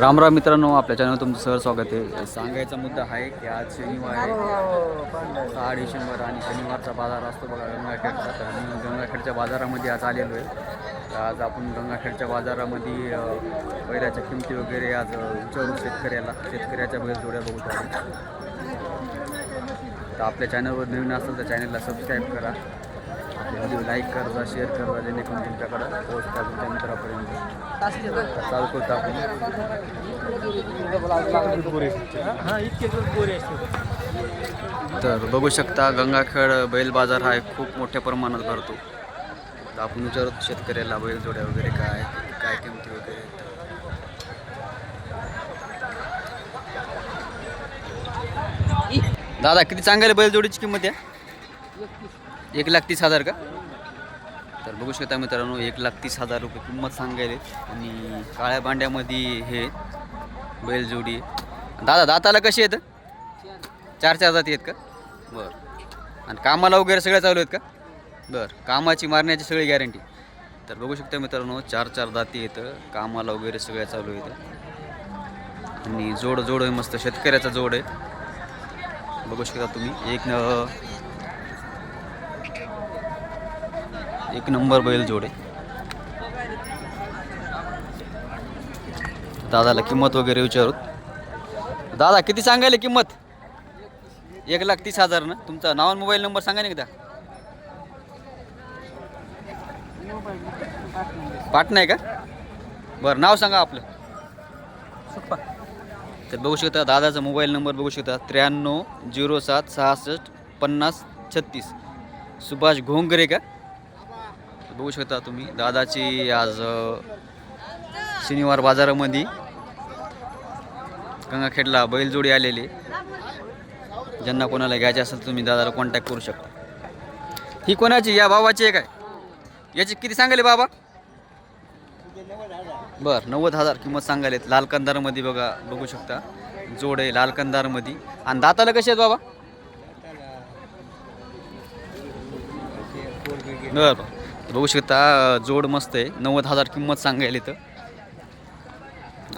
राम राम मित्रांनो आपल्या चॅनल तुमचं सर स्वागत आहे. सांगायचा मुद्दा आहे की आज शनिवार आहे. सहा डिसेंबर आणि शनिवारचा बाजार असतो बघा गंगाखेडचा. तर मी गंगाखेडच्या बाजारामध्ये आज आलेलो आहे. तर आज आपण गंगाखेडच्या बाजारामध्ये अ, बैलाच्या किमती वगैरे आज विचारू शेतकऱ्याला शेतकऱ्याच्या बैल जोड्या बघू तर आपल्या चॅनलवर नवीन असेल तर चॅनलला सबस्क्राईब करा. व्हिडिओ लाईक करजा शेअर करजा जेणेकरून तुमच्याकडं पोहोचता तुमच्या मित्रापर्यंत तर चालू करतो आपण तर बघू शकता गंगाखेड बैल बाजार हा एक खूप मोठ्या प्रमाणात भरतो. तर आपण विचारतो शेतकऱ्याला बैल जोड्या वगैरे काय काय किमती वगैरे. दादा किती चांगले बैल जोडीची किंमत आहे? एक लाख तीस हजार का? तर बघू शकता मित्रांनो एक लाख तीस हजार रुपये किंमत सांगायले. आणि काळ्या भांड्यामध्ये हे बैलजोडी आहे. दादा दाताला कशी आहेत? चार चार जाती आहेत का? बरं. आणि कामाला वगैरे सगळ्या चालू आहेत का? बरं. कामाची मारण्याची सगळी गॅरंटी तर बघू शकता मित्रांनो चार चार दाती येतं कामाला वगैरे सगळ्या चालू आहेत. आणि जोड जोड आहे मस्त शेतकऱ्याचा जोड आहे. बघू शकता तुम्ही. एक न एक नंबर बैल जोड. दादाला किंमत वगैरे विचारूत दादा किती सांगायला किंमत? एक लाख तीस हजार ना? तुमचा नाव आणि मोबाईल नंबर सांगा ना एकदा. पाटणा आहे का? बरं नाव सांगा आपलं. तर बघू शकता दादाचा मोबाईल नंबर बघू शकता. त्र्याण्णव झिरो सात सहासष्ट पन्नास छत्तीस. सुभाष घोंगरे का? बघू शकता तुम्ही. दादाची आज शनिवार बाजारामध्ये गंगाखेडला बैलजोडी आलेली ज्यांना कोणाला घ्यायचे असेल तर तुम्ही दादाला कॉन्टॅक्ट करू शकता. ही कोणाची? या बाबाची आहे काय? याची किती सांगाले बाबा? बर नव्वद हजार किंमत सांगायला. लाल कंदारमध्ये बघा बघू शकता. जोड आहे लाल कंदारमध्ये आणि दाताला कसे आहेत बाबा? बर बर. बघू शकता जोड मस्त आहे. नव्वद हजार किंमत सांगायला इथं.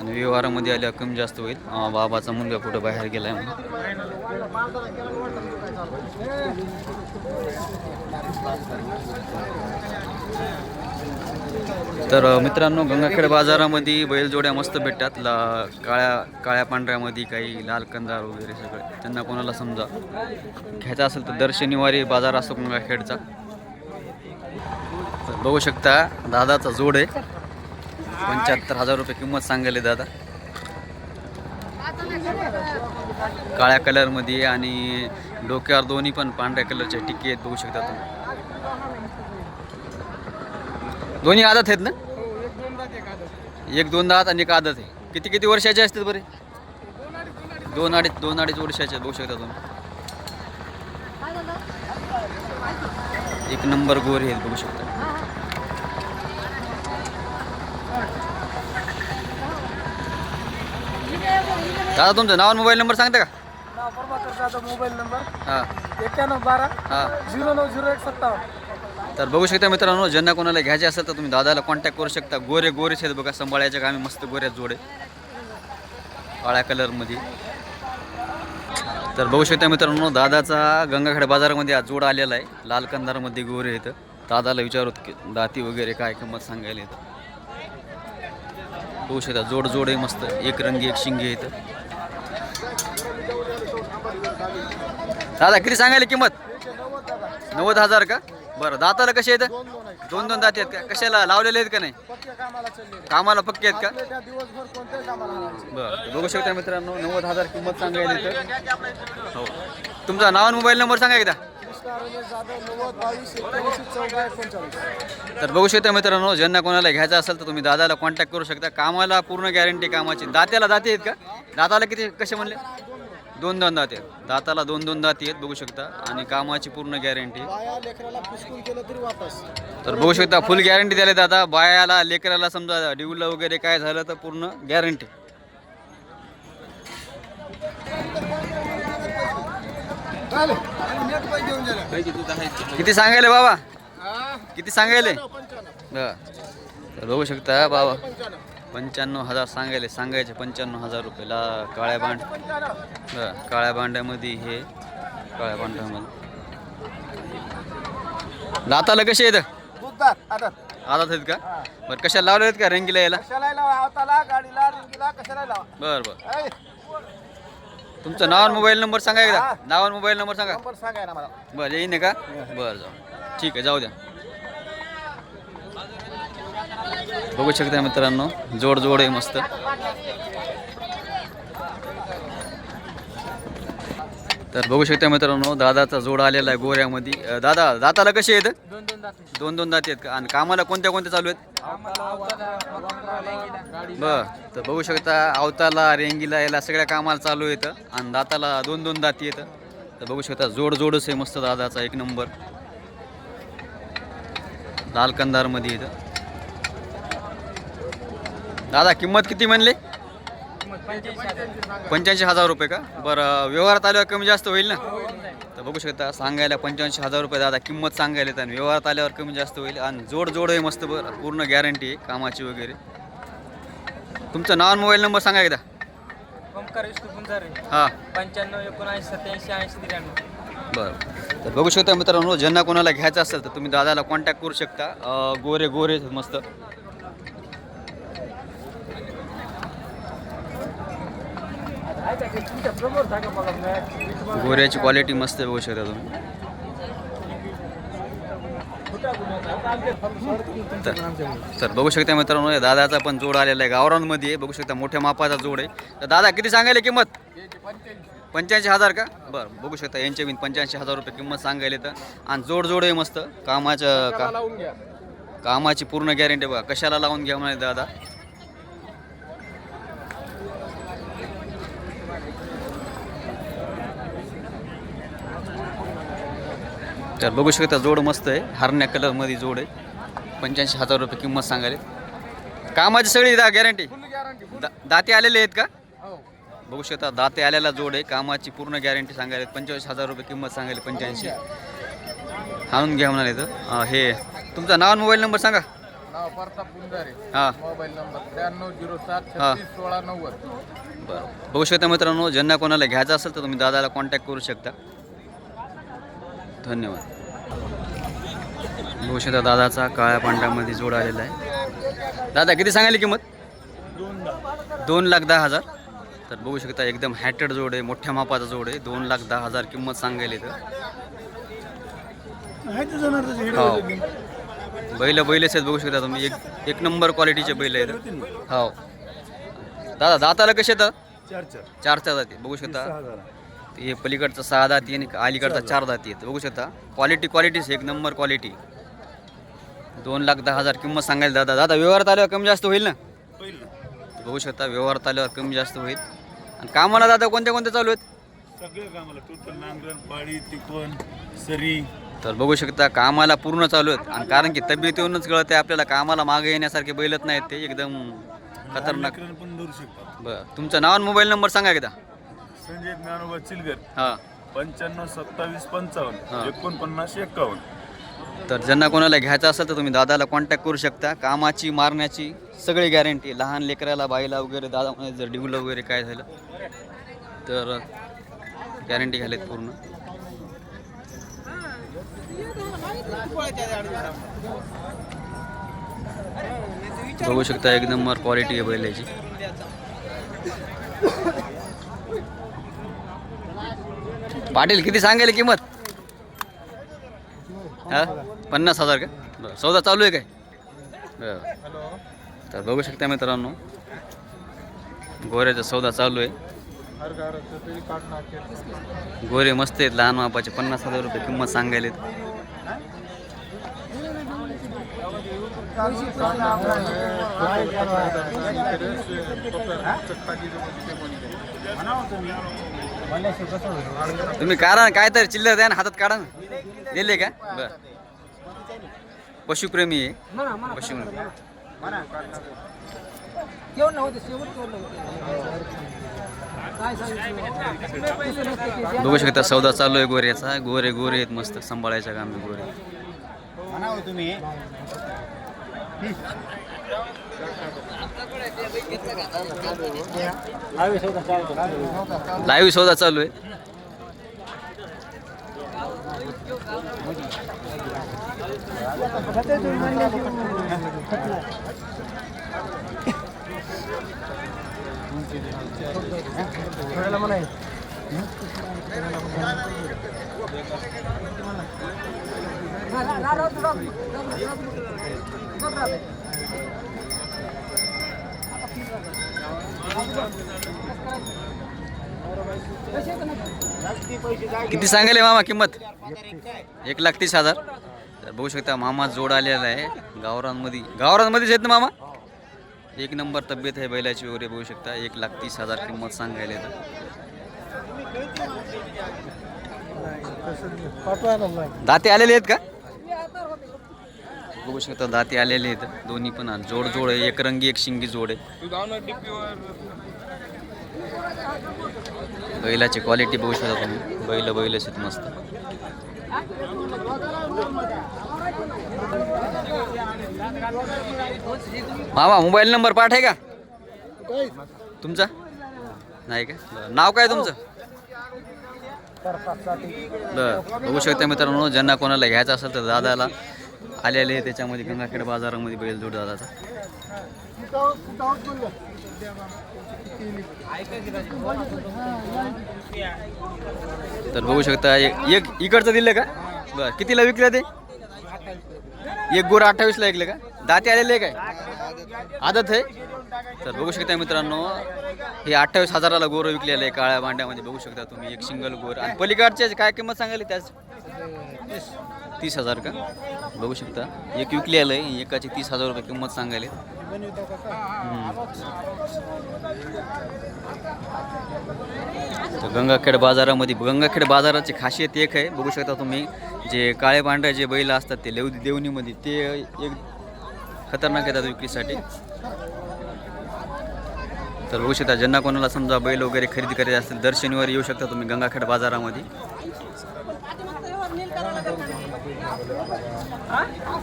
आणि व्यवहारामध्ये आल्या कमी जास्त होईल. बाबाचा मुलगा कुठं बाहेर गेला आहे तर मित्रांनो गंगाखेड बाजारामध्ये बैलजोड्या मस्त भेटतात. ला काळ्या काळ्या पांढऱ्यामध्ये काही लाल कंदार वगैरे सगळे. त्यांना कोणाला समजा घ्यायचा असेल तर दर शनिवारी बाजार असतो गंगाखेडचा. बघू शकता दादाचा जोड आहे. पंच्याहत्तर हजार रुपये किंमत सांगेल दादा. काळ्या कलरमध्ये आणि डोक्यावर दोन्ही पण पांढऱ्या कलरचे टिके आहेत बघू शकता तुम्ही. दोन्ही आदत आहेत ना? एक दोन दात आणि एक आदत आहे. किती किती वर्षाचे असतात बरे? दोन अडीच दोन अडीच वर्षाचे बघू शकता तुम्ही. एक नंबर गोरे आहेत बघू शकता. दादा तुमचं नाव आणि मोबाईल नंबर सांगता का? नाव प्रभाकर जाधव मोबाईल नंबर. हां. एक्क्याण्णव बारा हां. झिरो नऊ झिरो एक सत्तावन्न. तर बघू शकता मित्रांनो ज्यांना कोणाला घ्यायचे असेल तर तुम्ही दादाला कॉन्टॅक्ट करू शकता. गोरे गोरेच आहेत बघा संभाळायच्या कामी मस्त गोऱ्यात जोडे काळ्या कलरमध्ये तर बघू शकता मित्रांनो दादाचा गंगाखेड बाजारामध्ये आज जोड आलेला आहे. लाल कंदारमध्ये गोरे येतं दादाला विचारत की दाती वगैरे काय किंमत सांगायला येतं. बघू शकता जोड जोड आहे मस्त एक रंगी एक शिंगे इथं. दादा किती सांगायला किंमत? नव्वद हजार का? बरं दाताला कसे आहेत? दोन दोन दात आहेत का? कशाला लावलेले आहेत का नाही? कामाला पक्के आहेत का? बरं बघू शकता मित्रांनो नव्वद हजार किंमत सांगायला हो. तुमचा नाव मोबाईल नंबर सांगा एकदा. तर बघू शकता मित्रांनो ज्यांना कोणाला घ्यायचं असेल तर तुम्ही दादाला कॉन्टॅक्ट करू शकता. कामाला पूर्ण गॅरंटी कामाची. दात्याला दाते आहेत का? दाताला किती कसे म्हणले? दोन दोन दाते दाताला दोन दोन दाती आहेत बघू शकता. आणि कामाची पूर्ण गॅरंटी तर बघू शकता फुल गॅरंटी द्यायला दादा. बायाला लेकराला समजा डिवलं वगैरे काय झालं तर पूर्ण गॅरंटी किती सांगायले बाबा? किती सांगायले? बघू शकता बाबा. पंच्याण्णव हजार सांगायले सांगायचे पंच्याण्णव हजार रुपयाला काळ्या बांड. काळ्या बांड्यामध्ये हे काळ्या बांड्यामध्ये दाताला कसे आदर. आदात आहेत का? बरं कशाला लावले आहेत का? रंगीला याला कशाला लावा? आवताला गाडीला रिंगीला कशाला लावा? बरं बरं. तुमचं नाव आणि मोबाईल नंबर सांगा एकदा. नाव आणि मोबाईल नंबर सांगा. नंबर सांगाय ना मला. बरं येईन का? बरं जाऊ. ठीक आहे जाऊ द्या. बघू शकता मित्रांनो जोड जोड आहे मस्त. तर बघू शकता मित्रांनो दादाचा जोड आलेला आहे गोऱ्यामध्ये. दादा दाताला कसे आहेत? दोन दोन दात आहेत का? आणि कामाला कोणत्या कोणत्या चालू आहेत? बर तर बघू शकता अवताला रेंगीला याला सगळ्या कामाला चालू येतं आणि दाताला दोन दोन दात येतं तर बघू शकता जोड जोडच आहे मस्त दादाचा एक नंबर. लाल कंदारमध्ये येतं दादा किंमत किती म्हणले? पंच्याऐंशी हजार रुपये का? बरं व्यवहारात आल्यावर कमी जास्त होईल ना? तर बघू शकता सांगायला पंच्याऐंशी हजार रुपये दादा किंमत सांगायला आणि व्यवहारात आल्यावर कमी जास्त होईल आणि जोड जोड आहे मस्त बरं पूर्ण गॅरंटी आहे कामाची वगैरे. तुमचं नाव आणि मोबाईल नंबर सांगा एकदा. ओमकार विष्णू पुंजारे. हां. पंच्याण्णव एकोणऐंशी सत्याऐंशी ऐंशी त्र्याण्णव. बरं. तर बघू शकता मित्रांनो ज्यांना कोणाला घ्यायचं असेल तर तुम्ही दादाला कॉन्टॅक्ट करू शकता. गोरे गोरे मस्त. गोऱ्याची क्वालिटी मस्त आहे बघू शकता तुम्ही. तर बघू शकता मित्रांनो दादाचा पण जोड आलेला आहे गावरांमध्ये बघू शकता मोठ्या मापाचा जोड आहे. तर दादा किती सांगायला किंमत? पंच्याऐंशी हजार का? बरं बघू शकता यांच्या बिन पंच्याऐंशी हजार रुपये किंमत सांगायला तर आणि जोड जोड आहे मस्त. कामाचं का कामाची पूर्ण गॅरंटी बघा. कशाला लावून घ्या म्हणाले दादा? तर बघू शकता जोड मस्त आहे. हरण्या कलरमध्ये जोड आहे. पंच्याऐंशी हजार रुपये किंमत सांगायला. कामाची सगळी दा गॅरंटी दा दाते आलेले आहेत का? हो. बघू शकता दाते आलेला जोड आहे. कामाची पूर्ण गॅरंटी सांगायला पंचेचाळीस हजार रुपये किंमत सांगायला पंच्याऐंशी. आणून घ्या म्हणाले तर. हे तुमचा नाव मोबाईल नंबर सांगा. हां. मोबाईल नंबर त्र्याण्णव झिरो सात सोळा नव्वद. बरं बघू शकता मित्रांनो ज्यांना कोणाला घ्यायचं असेल तर तुम्ही दादाला कॉन्टॅक्ट करू शकता. धन्यवाद. बघू शकता दादाचा काळ्या पांढऱ्यामध्ये जोड आलेला आहे. दादा किती सांगायली किंमत? दोन लाख दहा हजार. तर बघू शकता एकदम हॅटेड जोड आहे मोठ्या मापाचा जोड आहे. दोन लाख दहा हजार किंमत सांगायली तर हो. बैल बैलच आहेत बघू शकता तुम्ही. एक एक नंबर क्वालिटीचे बैल आहेत. हो. दादा दाताला कसे येतात चार चार. चार चार जाती बघू शकता. हे पलीकडचं सहा दाती आणि अलीकडचा चार दाती. आहेत. बघू शकता. क्वालिटी क्वालिटीच एक नंबर क्वालिटी दोन लाख दहा हजार किंमत सांगायला दादा. दादा व्यवहारात आल्यावर कमी जास्त होईल ना? बघू शकता व्यवहारात आल्यावर कमी जास्त होईल. आणि कामाला दादा कोणत्या कोणत्या चालू आहेत? सगळं कामाला. टोटल नांगरण पाळी तिकवण सरी. तर बघू शकता कामाला पूर्ण चालू आहेत. आणि कारण की तब्येतीवरूनच कळत आहे आपल्याला कामाला मागे येण्यासारखे बैलत नाहीत ते एकदम खतरनाक. पण धरू शकतात. बरं. तुमचं नाव आणि मोबाईल नंबर सांगा एकदा. संजय ज्ञानोबा चिलगर हां. पंच्याण्णव सत्तावीस हा. पंचावन्न एकोणपन्नास एक्कावन्न तर ज्यांना कोणाला घ्यायचं असेल तर तुम्ही दादाला कॉन्टॅक्ट करू शकता. कामाची मारण्याची सगळी गॅरंटी लहान लेकराला बाईला वगैरे दादा म्हणे जर डिवलं वगैरे काय झालं तर गॅरंटी घालेत पूर्ण. बघू शकता एक नंबर क्वालिटी आहे बैलाची. पाटील किती सांगायला किंमत? हा? पन्नास हजार का? बरं सौदा चालू आहे काय? बरं. तर बघू शकता मित्रांनो गोऱ्याचा सौदा चालू आहे. गोरे मस्त आहेत लहान मापाचे पन्नास हजार रुपये किंमत सांगायला तुम्ही काढा काय तर चिल्लर द्या ना हातात काढा ना. दिले का? बर. पशुप्रेमी आहे. पशु बघू शकता सौदा चालू आहे गोऱ्याचा. गोरे गोरे आहेत मस्त सांभाळायच्या काम आहे गोरे. तुम्ही लाईव्ह सौदा चालू आहे. किती सांगायले मामा किंमत? एक लाख तीस हजार. तर बघू शकता मामा जोड आलेला आहे. गावरांमध्ये गावरांमध्येच आहेत ना मामा? एक नंबर तब्येत आहे बैलाची वगैरे बघू शकता. एक लाख तीस हजार किंमत सांगायला तर दाते आलेले आहेत का? बघू शकता दाते आलेले आहेत. दोन्ही पण जोड जोड आहे. एक रंगी एक शिंगी जोड आहे. बैलाची क्वालिटी बघू शकता तुम्ही. बैल बैल आहेत मस्त. मामा मोबाईल नंबर पाठ आहे का? तुमचा? नाही का? नाव काय तुमचं? बघू शकता मित्रांनो ज्यांना कोणाला घ्यायचं असेल तर दादाला आलेले त्याच्यामध्ये गंगाखेड बाजारामध्ये बैल जोड दादाचा. तर बघू शकता एक एक इकडचं दिलं का? बरं कितीला विकलं ते? एक गोर अठ्ठावीसला ऐकलं का? दाते आलेले काय? आदत आहे? तर बघू शकता मित्रांनो हे अठ्ठावीस हजाराला गोरं विकलेलं आहे काळ्या भांड्यामध्ये. बघू शकता तुम्ही एक सिंगल गोर. आणि पलीकडचे काय किंमत सांगायली त्याच? तीस हजार का? बघू शकता. एक विकलेलं आहे एकाची तीस हजार रुपये किंमत सांगायला. तर गंगाखेड बाजारामध्ये गंगाखेड बाजाराची खासियत एक आहे. बघू शकता तुम्ही जे काळे पांढरे जे बैल असतात ते लेव देवणीमध्ये ते एक खतरनाक येतात विक्रीसाठी. तर बघू शकता ज्यांना कोणाला समजा बैल वगैरे खरेदी करायचे असतील दर शनिवारी येऊ शकता तुम्ही गंगाखेड बाजारामध्ये. 啊。